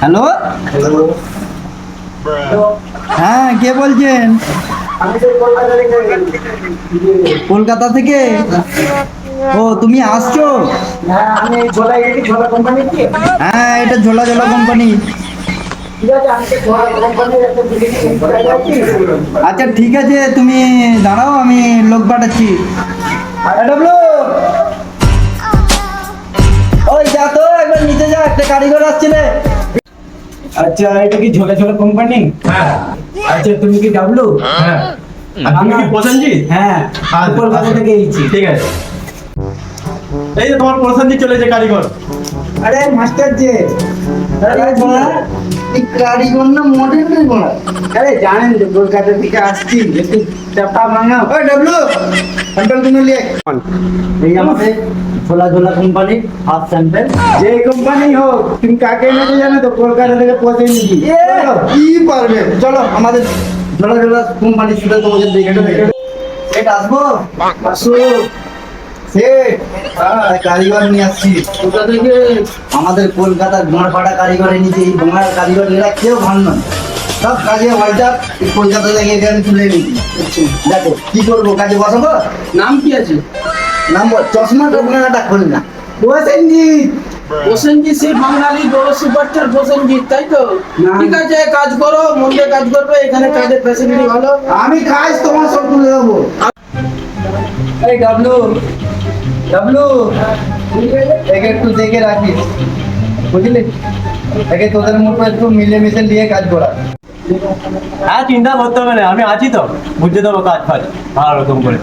Hello? হ্যাঁ কে বলছেন? কলকাতা থেকে। ও তুমি আসছো? হ্যাঁ এটা ঝোলা ঝোলা কোম্পানি। আচ্ছা ঠিক আছে তুমি দাঁড়াও আমি লোক পাঠাচ্ছি। ওই যা তো একবার নিচে যা একটা কারিগর আসছে রে। আচ্ছা এটা কি ঝোলা ঝোলা কোম্পানি হ্যাঁ। আচ্ছা তুমি কি ডাবলু হ্যাঁ। আমি কি প্রসেনজিৎ হ্যাঁ কলকাতা আচ্ছা। থেকে এসেছি ঠিক আছে। এই যে তোমার প্রসেনজিৎ চলেছে কারিগর। আরে মাস্টার যে কারিগর না মডেল কারিগর আরে জানেন তো কলকাতা থেকে আসছি একটু চাপা ভাঙাও। ওই ডাবলু কন্ট্রোল কিনে লিয়ে এই আমাদের ঝোলা ঝোলা কোম্পানি হাফ স্যাম্পেল যে কোম্পানি হোক তুমি কাকে নেবে জানো তো কলকাতা থেকে পৌঁছে নিবি। কি পারবে? চলো আমাদের ঝোলা ঝোলা কোম্পানির সাথে তোমাকে দেখে দেখে সেট আসব? আসো। সেট কারিগর নিয়ে আসছি। কোথা থেকে? আমাদের কলকাতার গোড়পাড়া কারিগর এনেছে এই বাংলার কারিগর এরা কেউ ভালো নয়। সব কাজে হলটা কলকাতা থেকে এখানে তুলে নিচ্ছি দেখো কি করব কাজে বসাবো? নাম কি আছে? নাম চশমা টশমাটা খোল না। প্রসেনজিৎ প্রসেনজিৎ সেই বাঙালি বড় সুপারস্টার প্রসেনজিৎ তাই তো? ঠিক আছে কাজ করো মন দিয়ে কাজ করবে এখানে কাজের ফ্যাসিলিটি ভালো। আমি কাজ তোমার সব তুলে দেবো। এই ডাবলু ডাবলু একে একটু দেখে রাখিস, বুঝলি? একে তোদের মতো একটু মিলেমিশে নিয়ে কাজ করা। হ্যাঁ চিন্তা করতে হবে না, আমি আছি তো বুঝে দেবো কাজ ফাজ, ভালো রকম করে।